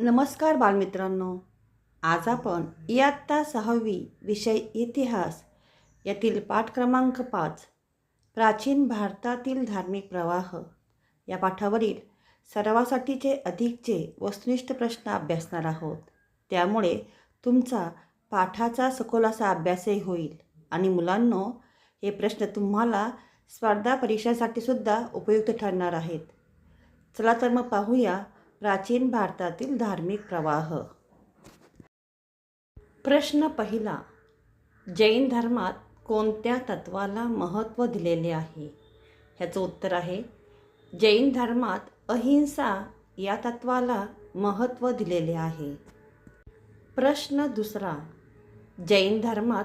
नमस्कार बालमित्रांनो. आज आपण इयत्ता सहावी विषय इतिहास यातील पाठ क्रमांक पाच प्राचीन भारतातील धार्मिक प्रवाह या पाठावरील सरावासाठीचे अधिकचे वस्तुनिष्ठ प्रश्न अभ्यासणार आहोत. त्यामुळे तुमचा पाठाचा सखोल असा अभ्यासही होईल. आणि मुलांनो हे प्रश्न तुम्हाला स्पर्धा परीक्षांसाठी सुद्धा उपयुक्त ठरणार आहेत. चला तर मग पाहूया प्राचीन भारतातील धार्मिक प्रवाह. प्रश्न पहिला जैन धर्मात कोणत्या तत्वाला महत्त्व दिलेले आहे? ह्याचं उत्तर आहे जैन धर्मात अहिंसा या तत्वाला महत्त्व दिलेले आहे. प्रश्न दुसरा जैन धर्मात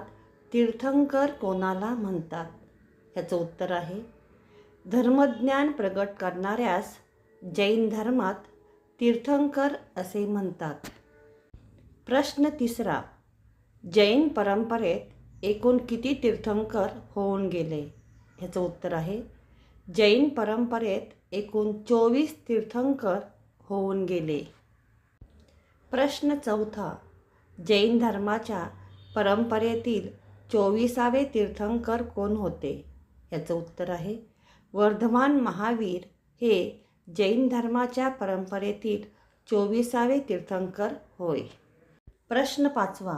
तीर्थंकर कोणाला म्हणतात? ह्याचं उत्तर आहे धर्मज्ञान प्रगट करणाऱ्यास जैन धर्मात तीर्थंकर असे म्हणतात. प्रश्न तिसरा. जैन परंपरेत एकूण किती तीर्थंकर होऊन गेले? ह्याचं उत्तर आहे जैन परंपरेत एकूण चोवीस तीर्थंकर होऊन गेले. प्रश्न चौथा. जैन धर्माच्या परंपरेतील चोवीसावे तीर्थंकर कोण होते? याचं उत्तर आहे वर्धमान महावीर हे जैन धर्माच्या परंपरेतील चोवीसावे तीर्थंकर होय. प्रश्न पाचवा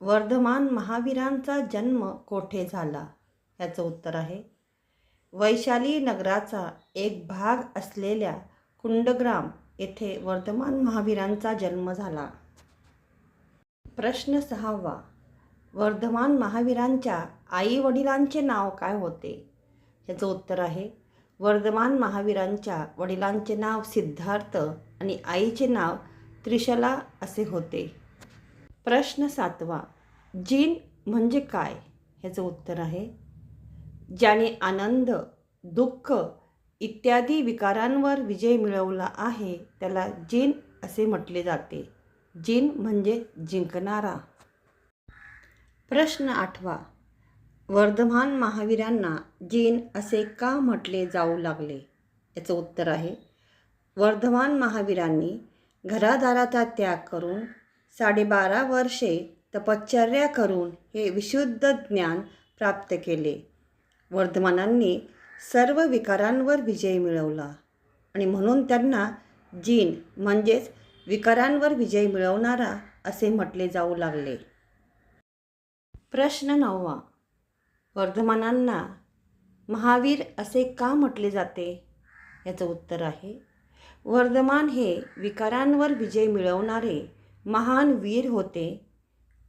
वर्धमान महावीरांचा जन्म कोठे झाला? याचं उत्तर आहे वैशाली नगराचा एक भाग असलेल्या कुंडग्राम येथे वर्धमान महावीरांचा जन्म झाला. प्रश्न सहावा वर्धमान महावीरांच्या आई वडिलांचे नाव काय होते? याचं उत्तर आहे वर्धमान महावीरांच्या वडिलांचे नाव सिद्धार्थ आणि आईचे नाव त्रिशला असे होते. प्रश्न सातवा जीन म्हणजे काय? ह्याचं उत्तर आहे ज्याने आनंद दुःख इत्यादी विकारांवर विजय मिळवला आहे त्याला जीन असे म्हटले जाते. जीन म्हणजे जिंकणारा. प्रश्न आठवा वर्धमान महावीरांना जीन असे का म्हटले जाऊ लागले? याचं उत्तर आहे वर्धमान महावीरांनी घरादाराचा त्याग करून साडेबारा वर्षे तपश्चर्या करून हे विशुद्ध ज्ञान प्राप्त केले. वर्धमानांनी सर्व विकारांवर विजय मिळवला आणि म्हणून त्यांना जीन म्हणजेच विकारांवर विजय मिळवणारा असे म्हटले जाऊ लागले. प्रश्न नववा वर्धमानांना महावीर असे का म्हटले जाते? याचं उत्तर आहे वर्धमान हे विकारांवर विजय मिळवणारे महान वीर होते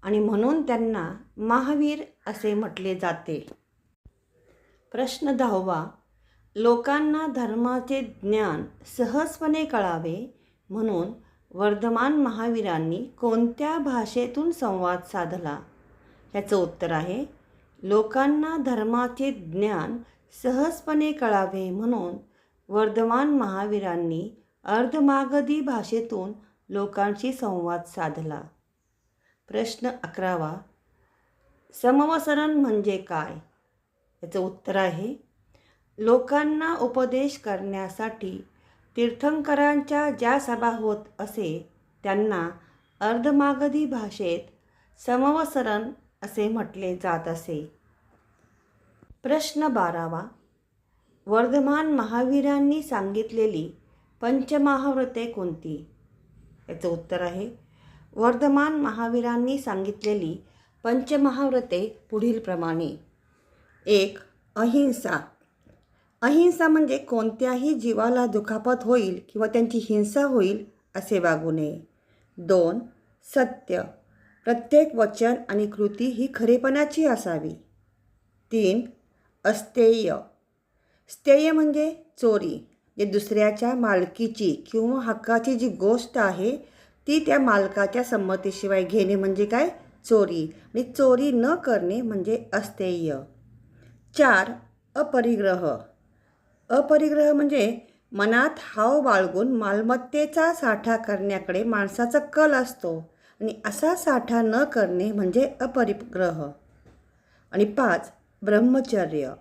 आणि म्हणून त्यांना महावीर असे म्हटले जाते. प्रश्न दहावा लोकांना धर्माचे ज्ञान सहजपणे कळावे म्हणून वर्धमान महावीरांनी कोणत्या भाषेतून संवाद साधला? ह्याचं उत्तर आहे लोकांना धर्माचे ज्ञान सहजपणे कळावे म्हणून वर्धमान महावीरांनी अर्धमागधी भाषेतून लोकांशी संवाद साधला. प्रश्न अकरावा समवसरण म्हणजे काय? याचं उत्तर आहे लोकांना उपदेश करण्यासाठी तीर्थंकरांच्या ज्या सभा होत असे त्यांना अर्धमागधी भाषेत समवसरण असे म्हटले जात असे. प्रश्न बारावा. वर्धमान महावीरांनी सांगितलेली पंचमहाव्रते कोणती? याचं उत्तर आहे. वर्धमान महावीरांनी सांगितलेली पंचमहाव्रते पुढीलप्रमाणे एक अहिंसा. अहिंसा म्हणजे कोणत्याही जीवाला दुखापत होईल किंवा त्यांची हिंसा होईल असे वागू नये. दोन सत्य. प्रत्येक वचन आणि कृती ही खरेपणाची असावी. तीन अस्तेय. स्तेय म्हणजे चोरी जे दुसऱ्याच्या मालकीची किंवा हक्काची जी गोष्ट आहे ती त्या मालकाच्या संमतीशिवाय घेणे म्हणजे काय? चोरी. आणि चोरी न करणे म्हणजे अस्तेय. चार अपरिग्रह. अपरिग्रह म्हणजे मनात हाव बाळगून मालमत्तेचा साठा करण्याकडे माणसाचा कल असतो. आणि असा साठा न करणे म्हणजे अपरिग्रह. आणि पाच ब्रह्मचर्य.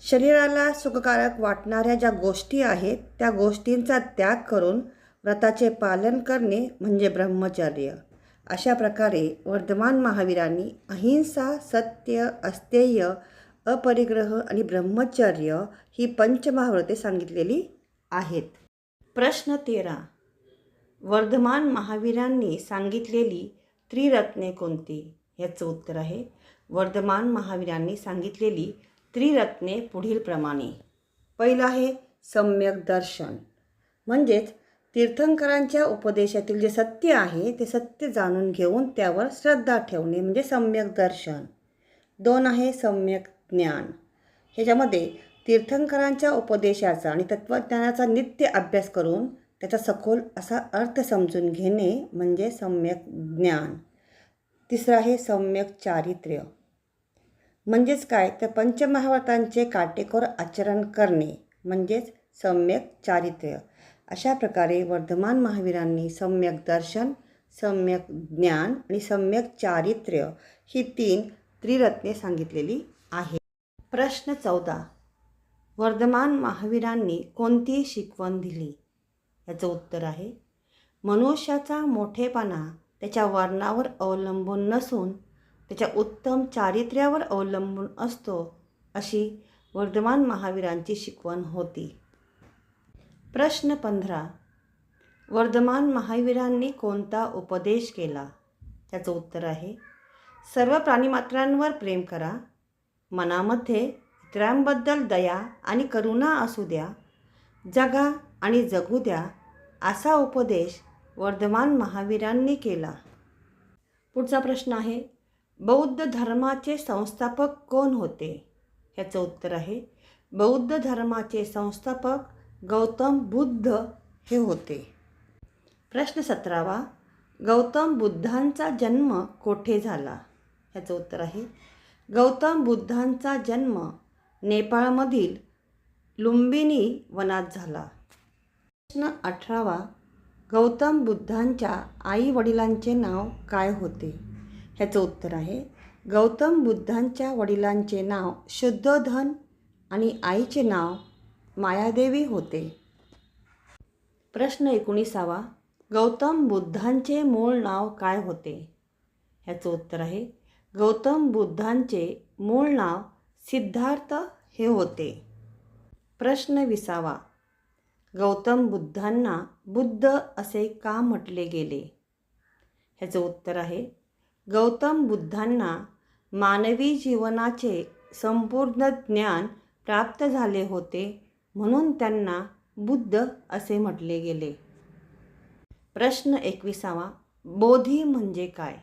शरीराला सुखकारक वाटणाऱ्या ज्या गोष्टी आहेत त्या गोष्टींचा त्याग करून व्रताचे पालन करणे म्हणजे ब्रह्मचर्य. अशा प्रकारे वर्धमान महावीरांनी अहिंसा सत्य अस्तेय अपरिग्रह आणि ब्रह्मचर्य ही पंचमहाव्रते सांगितलेली आहेत. प्रश्न तेरा. वर्धमान महावीरांनी सांगितलेली त्रिरत्ने कोणती? याचं उत्तर आहे वर्धमान महावीरांनी सांगितलेली त्रिरत्ने पुढील प्रमाणे. पहिलं आहे सम्यक दर्शन. म्हणजेच तीर्थंकरांच्या उपदेशातील जे सत्य आहे ते सत्य जाणून घेऊन त्यावर श्रद्धा ठेवणे म्हणजे सम्यक दर्शन. दोन आहे सम्यक ज्ञान. ह्याच्यामध्ये तीर्थंकरांच्या उपदेशाचा आणि तत्त्वज्ञानाचा नित्य अभ्यास करून त्याचा सखोल असा अर्थ समजून घेणे म्हणजे सम्यक ज्ञान. तिसरं आहे सम्यक चारित्र्य. म्हणजेच काय? तर पंचमहाव्रतांचे काटेकोर आचरण करणे म्हणजेच सम्यक चारित्र्य. अशा प्रकारे वर्धमान महावीरांनी सम्यक दर्शन सम्यक ज्ञान आणि सम्यक चारित्र्य ही तीन त्रिरत्ने सांगितलेली आहे प्रश्न चौदा. वर्धमान महावीरांनी कोणती शिकवण दिली? याचं उत्तर आहे. मनुष्याचा मोठेपणा त्याच्या वर्णावर अवलंबून नसून त्याच्या उत्तम चारित्र्यावर अवलंबून असतो अशी वर्धमान महावीरांची शिकवण होती. प्रश्न पंधरा. वर्धमान महावीरांनी कोणता उपदेश केला? त्याचं उत्तर आहे. सर्व प्राणीमात्रांवर प्रेम करा. मनामध्ये इतरांबद्दल दया आणि करुणा असू द्या. जगा आणि जगू द्या असा उपदेश वर्धमान महावीरांनी केला. पुढचा प्रश्न आहे बौद्ध धर्माचे संस्थापक कोण होते? ह्याचं उत्तर आहे बौद्ध धर्माचे संस्थापक गौतम बुद्ध हे होते. प्रश्न सतरावा गौतम बुद्धांचा जन्म कोठे झाला? ह्याचं उत्तर आहे गौतम बुद्धांचा जन्म नेपाळमधील लुंबिनी वनात झाला. प्रश्न अठरावा. गौतम बुद्धांच्या आई वडिलांचे नाव काय होते? ह्याचं उत्तर आहे. गौतम बुद्धांच्या वडिलांचे नाव शुद्धोधन आणि आईचे नाव मायादेवी होते. प्रश्न एकोणीसावा. गौतम बुद्धांचे मूळ नाव काय होते? ह्याचं उत्तर आहे. गौतम बुद्धांचे मूळ नाव सिद्धार्थ हे होते. प्रश्न विसावा. गौतम बुद्धांना बुद्ध असे का म्हटले गेले? ह्याचं उत्तर आहे गौतम बुद्धांना मानवी जीवनाचे संपूर्ण ज्ञान प्राप्त झाले होते म्हणून त्यांना बुद्ध असे म्हटले गेले. प्रश्न एकविसावा बोधी म्हणजे काय?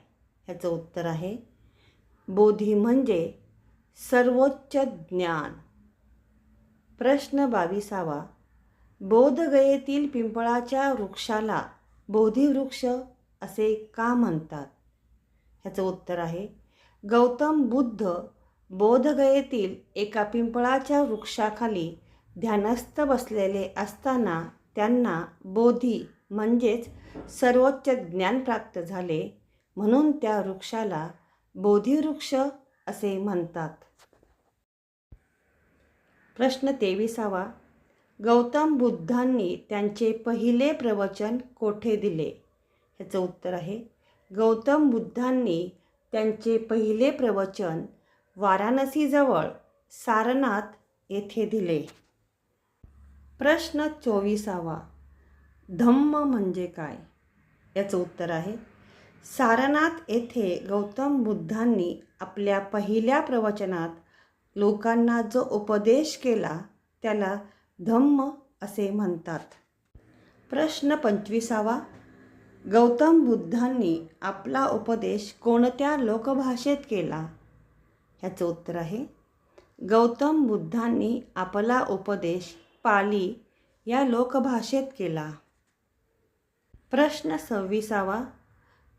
ह्याचं उत्तर आहे बोधी म्हणजे सर्वोच्च ज्ञान. प्रश्न बावीसावा बोधगयेतील पिंपळाच्या वृक्षाला बोधिवृक्ष असे का म्हणतात? ह्याचं उत्तर आहे गौतम बुद्ध बोधगयेतील एका पिंपळाच्या वृक्षाखाली ध्यानस्थ बसलेले असताना त्यांना बोधी म्हणजेच सर्वोच्च ज्ञान प्राप्त झाले म्हणून त्या वृक्षाला बोधिवृक्ष असे म्हणतात. प्रश्न तेविसावा गौतम बुद्धांनी त्यांचे पहिले प्रवचन कोठे दिले? ह्याचं उत्तर आहे गौतम बुद्धांनी त्यांचे पहिले प्रवचन वाराणसीजवळ सारनाथ येथे दिले. प्रश्न चोवीसावा धम्म म्हणजे काय? याचं उत्तर आहे सारनाथ येथे गौतम बुद्धांनी आपल्या पहिल्या प्रवचनात लोकांना जो उपदेश केला त्याला धम्म असे म्हणतात. प्रश्न पंचवीसावा. गौतम बुद्धांनी आपला उपदेश कोणत्या लोकभाषेत केला? ह्याचं उत्तर आहे गौतम बुद्धांनी आपला उपदेश पाली या लोकभाषेत केला. प्रश्न सव्वीसावा.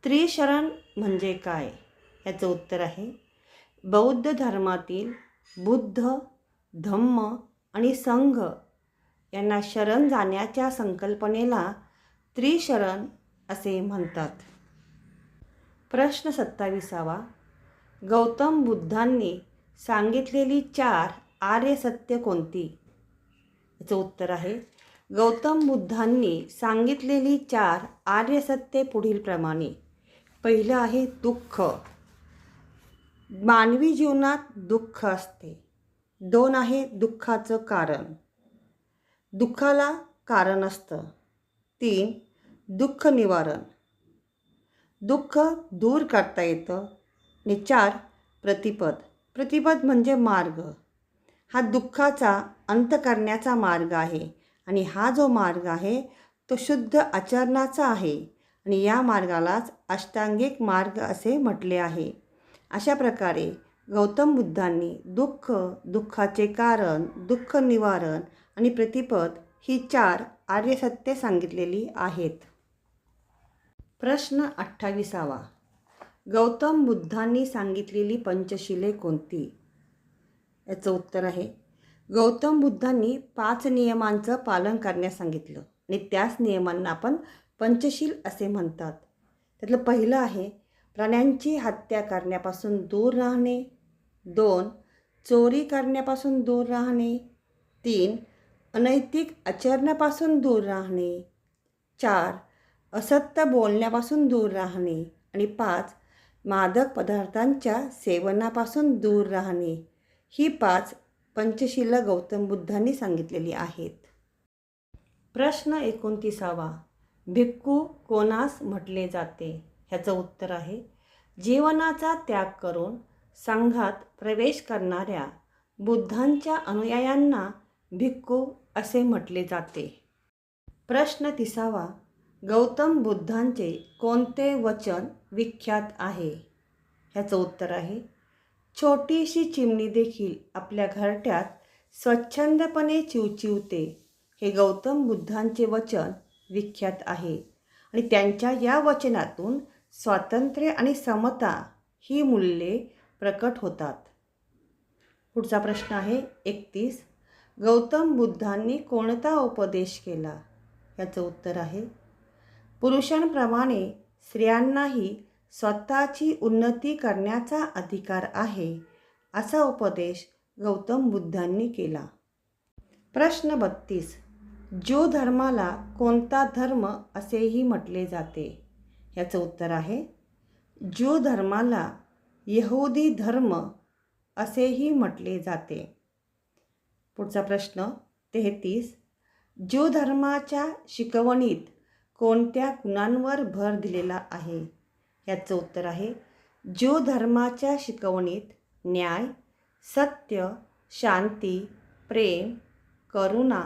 त्रिशरण म्हणजे काय? याचं उत्तर आहे बौद्ध धर्मातील बुद्ध धम्म आणि संघ यांना शरण जाण्याच्या संकल्पनेला त्रिशरण असे म्हणतात. प्रश्न सत्ताविसावा. गौतम बुद्धांनी सांगितलेली चार आर्य सत्य कोणती? याचं उत्तर आहे गौतम बुद्धांनी सांगितलेली चार आर्यसत्य पुढीलप्रमाणे पहिलं आहे दुःख. मानवी जीवनात दुःख असते. दोन आहे दुःखाचं कारण. दुःखाला कारण असतं. तीन दुःख निवारण. दुःख दूर करता येतं. आणि चार प्रतिपद. प्रतिपद म्हणजे मार्ग. हा दुःखाचा अंत करण्याचा मार्ग आहे. आणि हा जो मार्ग आहे तो शुद्ध आचरणाचा आहे. आणि या मार्गालाच अष्टांगिक मार्ग असे म्हटले आहे. अशा प्रकारे गौतम बुद्धांनी दुःख दुःखाचे कारण दुःख निवारण आणि प्रतिपद ही चार आर्यसत्य सांगितलेली आहेत. प्रश्न अठ्ठावीसावा. गौतम बुद्धांनी सांगितलेली पंचशिले कोणती? याचं उत्तर आहे गौतम बुद्धांनी पाच नियमांचं पालन करण्यास सांगितलं आणि त्याच नियमांना आपण पंचशील असे म्हणतात. त्यातलं पहिलं आहे प्राण्यांची हत्या करण्यापासून दूर राहणे. दोन चोरी करण्यापासून दूर राहणे. तीन अनैतिक आचरणापासून दूर राहणे. चार असत्य बोलण्यापासून दूर राहणे. आणि पाच मादक पदार्थांच्या सेवनापासून दूर राहणे. ही पाच पंचशीला गौतम बुद्धांनी सांगितलेली आहेत. प्रश्न एकोणतीसावा. भिक्खू कोणास म्हटले जाते? ह्याचं उत्तर आहे जीवनाचा त्याग करून संघात प्रवेश करणाऱ्या बुद्धांच्या अनुयायांना भिक्खू असे म्हटले जाते. प्रश्न तिसावा गौतम बुद्धांचे कोणते वचन विख्यात आहे? ह्याचं उत्तर आहे छोटीशी चिमणी देखील आपल्या घरट्यात स्वच्छंदपणे चिवचिवते. हे गौतम बुद्धांचे वचन विख्यात आहे आणि त्यांच्या या वचनातून स्वातंत्र्य आणि समता ही मूल्ये प्रकट होतात. पुढचा प्रश्न आहे एकतीस. गौतम बुद्धांनी कोणता उपदेश केला? याचं उत्तर आहे पुरुषांप्रमाणे स्त्रियांनाही स्वतःची उन्नती करण्याचा अधिकार आहे असा उपदेश गौतम बुद्धांनी केला. प्रश्न बत्तीस जो धर्माला कोणता धर्म असेही म्हटले जाते? याचं उत्तर आहे जो धर्माला यहुदी धर्म असेही म्हटले जाते. पुढचा प्रश्न तेहतीस. ज्यू धर्माच्या शिकवणीत कोणत्या गुणांवर भर दिलेला आहे? याचं उत्तर आहे ज्यू धर्माच्या शिकवणीत न्याय सत्य शांती प्रेम करुणा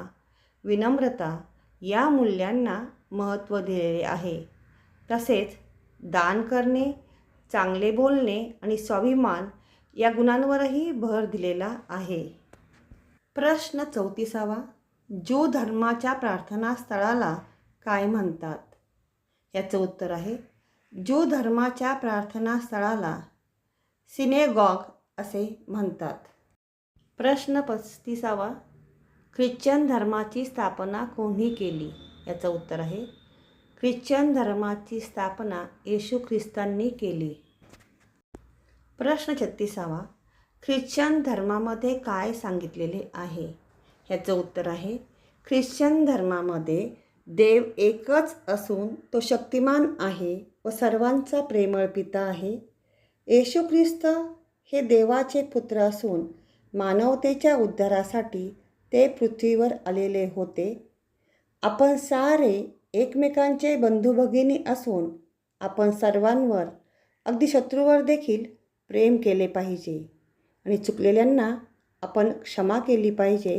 विनम्रता या मूल्यांना महत्त्व दिलेले आहे. तसेच दान करणे चांगले बोलणे आणि स्वाभिमान या गुणांवरही भर दिलेला आहे. प्रश्न चौतीसावा. जो धर्माच्या प्रार्थनास्थळाला काय म्हणतात? याचं उत्तर आहे जो धर्माच्या प्रार्थनास्थळाला सिनेगॉग असे म्हणतात. प्रश्न पस्तीसावा. ख्रिश्चन धर्माची स्थापना कोणी केली? याचं उत्तर आहे ख्रिश्चन धर्माची स्थापना येशू ख्रिस्तांनी केली. प्रश्न छत्तीसावा. ख्रिश्चन धर्मामध्ये काय सांगितलेले आहे? ह्याचं उत्तर आहे ख्रिश्चन धर्मामध्ये देव एकच असून तो शक्तिमान आहे व सर्वांचा प्रेमळ पिता आहे. येशू ख्रिस्त हे देवाचे पुत्र असून मानवतेच्या उद्धारासाठी ते पृथ्वीवर आलेले होते. आपण सारे एकमेकांचे बंधुभगिनी असून आपण सर्वांवर अगदी शत्रूवर देखील प्रेम केले पाहिजे. आणि चुकलेल्यांना आपण क्षमा केली पाहिजे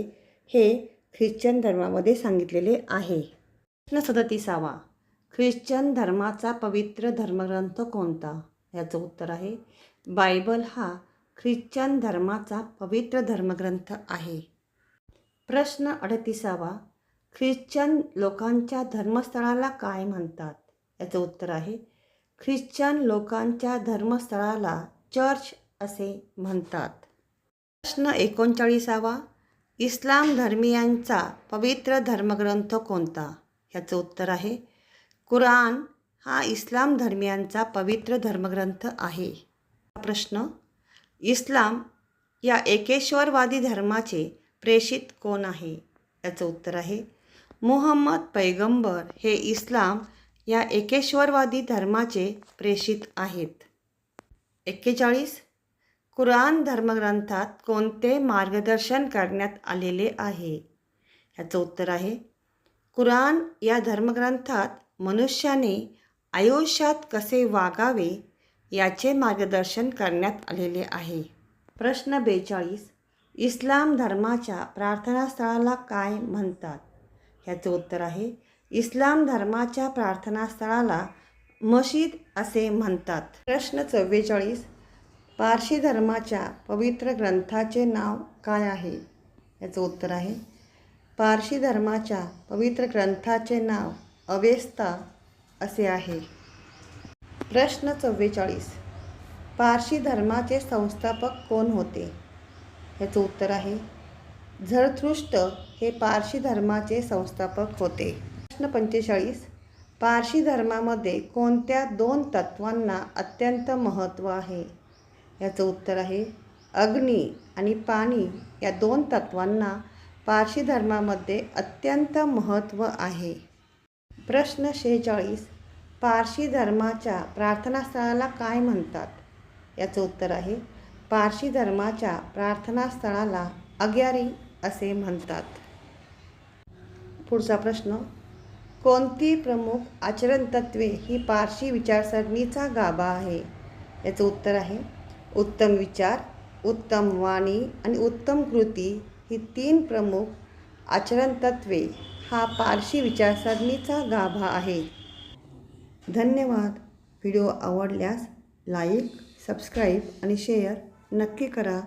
हे ख्रिश्चन धर्मामध्ये सांगितलेले आहे. प्रश्न सदतीसावा. ख्रिश्चन धर्माचा पवित्र धर्मग्रंथ कोणता? याचं उत्तर आहे बायबल हा ख्रिश्चन धर्माचा पवित्र धर्मग्रंथ आहे. प्रश्न अडतीसावा. ख्रिश्चन लोकांच्या धर्मस्थळाला काय म्हणतात? याचं उत्तर आहे ख्रिश्चन लोकांच्या धर्मस्थळाला चर्च असे म्हणतात. प्रश्न एकोणचाळीसावा इस्लाम धर्मियांचा पवित्र धर्मग्रंथ कोणता? ह्याचं उत्तर आहे कुराण हा इस्लाम धर्मियांचा पवित्र धर्मग्रंथ आहे. प्रश्न इस्लाम या एकेश्वरवादी धर्माचे प्रेषित कोण आहे? याचं उत्तर आहे मुहम्मद पैगंबर हे इस्लाम या एकेश्वरवादी धर्माचे प्रेषित आहेत. एक्केचाळीस कुराण धर्मग्रंथात कोणते मार्गदर्शन करण्यात आलेले आहे? याचं उत्तर आहे कुराण या धर्मग्रंथात मनुष्याने आयुष्यात कसे वागावे याचे मार्गदर्शन करण्यात आलेले आहे. प्रश्न बेचाळीस इस्लाम धर्माच्या प्रार्थनास्थळाला काय म्हणतात? ह्याचं उत्तर आहे इस्लाम धर्माच्या प्रार्थनास्थळाला मशीद असे म्हणतात. प्रश्न चव्वेचाळीस पारशी धर्माच्या पवित्र ग्रंथाचे नाव काय आहे? याचं उत्तर आहे. पारशी धर्माच्या पवित्र ग्रंथाचे नाव अवेस्ता असे आहे. प्रश्न चव्वेचाळीस. पारशी धर्माचे संस्थापक कोण होते? याचं उत्तर आहे. झरथृष्ट हे पारशी धर्माचे संस्थापक होते. प्रश्न पंचेचाळीस. पारशी धर्मामध्ये कोणत्या दोन तत्वांना अत्यंत महत्त्व आहे? याचं उत्तर आहे अग्नी आणि पाणी या दोन तत्वांना पारशी धर्मामध्ये अत्यंत महत्त्व आहे. प्रश्न शेहेचाळीस पारशी धर्माच्या प्रार्थनास्थळाला काय म्हणतात? याचं उत्तर आहे पारशी धर्माच्या प्रार्थनास्थळाला अग्यारी असे म्हणतात. पुढचा प्रश्न कोणती प्रमुख आचरणतत्वे ही पारशी विचारसरणीचा गाभा आहे? याचं उत्तर आहे उत्तम विचार उत्तम वाणी आणि उत्तम कृती ही तीन प्रमुख आचरण तत्वे हा पारशी विचारसरणीचा गाभा आहे. धन्यवाद. व्हिडिओ आवडल्यास लाईक सबस्क्राईब आणि शेअर नक्की करा.